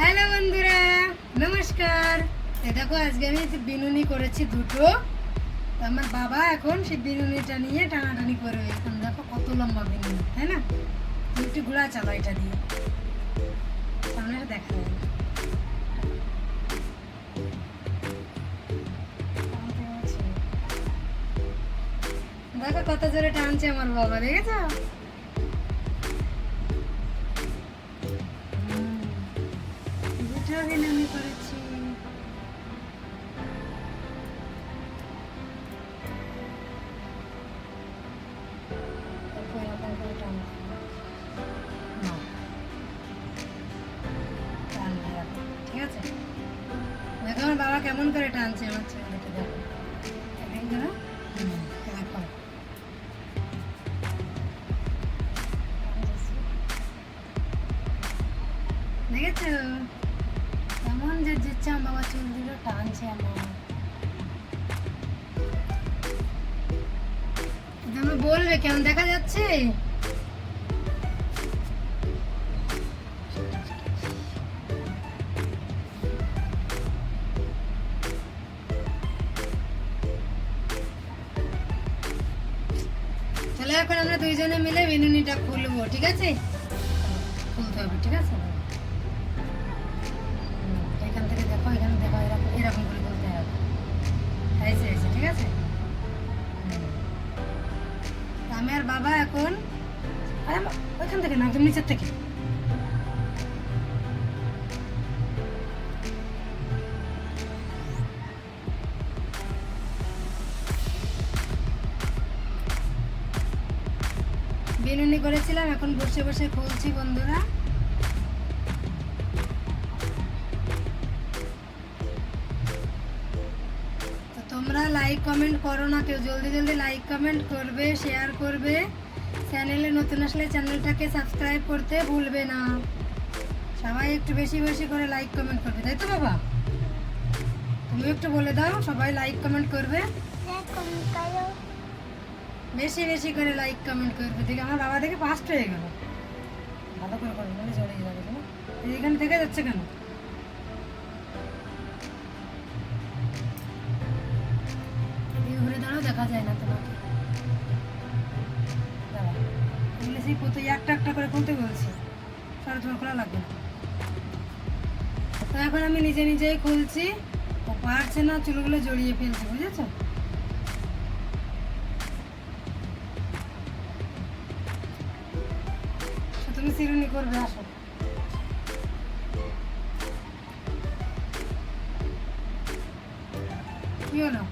Hello বন্ধুরা, নমস্কার। দেখো, আজকে আমি বিনুনি করেছি দুটো। তো আমার বাবা এখন সেই বিনুনিটা নিয়ে টানাটানি করবে। এখন দেখো কত লম্বা বিনুনি, তাই না? একটু ঘোড়া চালো এটা দিয়ে। সামনে দেখা যায়। দেখো কত জোরে টানছে আমার বাবা, দেখেছ? আমার বাবা কেমন করে টানছে আমার ছেলেকে দেখো। দেখেছ? কেমন যে দিচ্ছে আমার বাবা, চুল দিল টানছে আমার। বলবে কেমন, দেখা যাচ্ছে? এখন আমরা দুইজনে মিলে বিনুনিটা খুলবো, ঠিক আছে? খুলতে হবে, ঠিক আছে? এখান থেকে দেখো, এখানে দেখো, এরকম এরকম করে খুলতে হবে। হয়েছে হয়েছে ঠিক আছে? আমি আর বাবা এখন ওইখান থেকে না, একদম নিচের থেকে। বিনুনি করেছিলাম, এখন বসে বসে খুলছি বন্ধুরা। তোমরা লাইক কমেন্ট করো না কেউ, জলদি জলদি লাইক কমেন্ট করবে শেয়ার করবে। চ্যানেলে নতুন আসলে চ্যানেলটাকে সাবস্ক্রাইব করতে ভুলবে না। সবাই একটু বেশি বেশি করে লাইক কমেন্ট করবে, তাই তো বাবা? তুমি একটু বলে দাও, সবাই লাইক কমেন্ট করবে। বেশি বেশি করে লাইক কমেন্ট করবে। দেখে আমার বাবা দেখে ফার্স্ট হয়ে গেল। ভালো করে করবে মানে জড়িয়ে যাবে এইখানে থেকে যাচ্ছে কেন? ঘুরে দাঁড়াও, দেখা যায় না তোমাকে। এগুলো সেই একটা একটা করে খুলতে বলছি। সারা তোমার খোলা লাগবে না। এখন আমি নিজে নিজেই খুলছি। ও পারছে না, চুলগুলো জড়িয়ে ফেলছি, বুঝেছ? তুমি চিরুনি করবে আসো কি হলো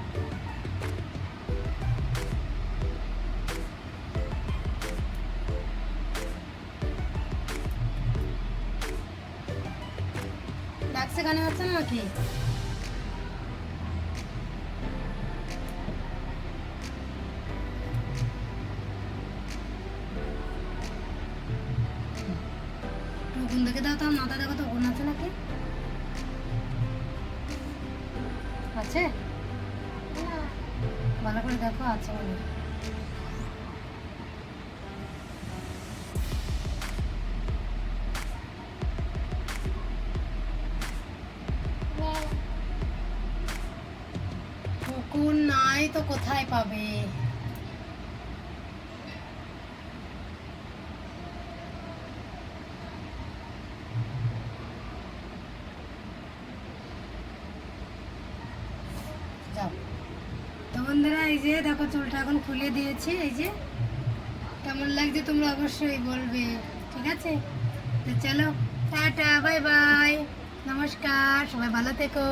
ডাকছে কানে হচ্ছে নাকি? দাও তো মাথা দেখো তো গুণ আছে নাকি? আছে? ভালো করে দেখো আছে মনে কুকুর নাই তো কোথায় পাবে? যাও। তো বন্ধুরা, এই যে দেখো চুলটা এখন খুলে দিয়েছি, এই যে। কেমন লাগছে তোমরা অবশ্যই বলবে, ঠিক আছে? তো চলো, টাটা, বাই বাই, নমস্কার, সবাই ভালো থেকো।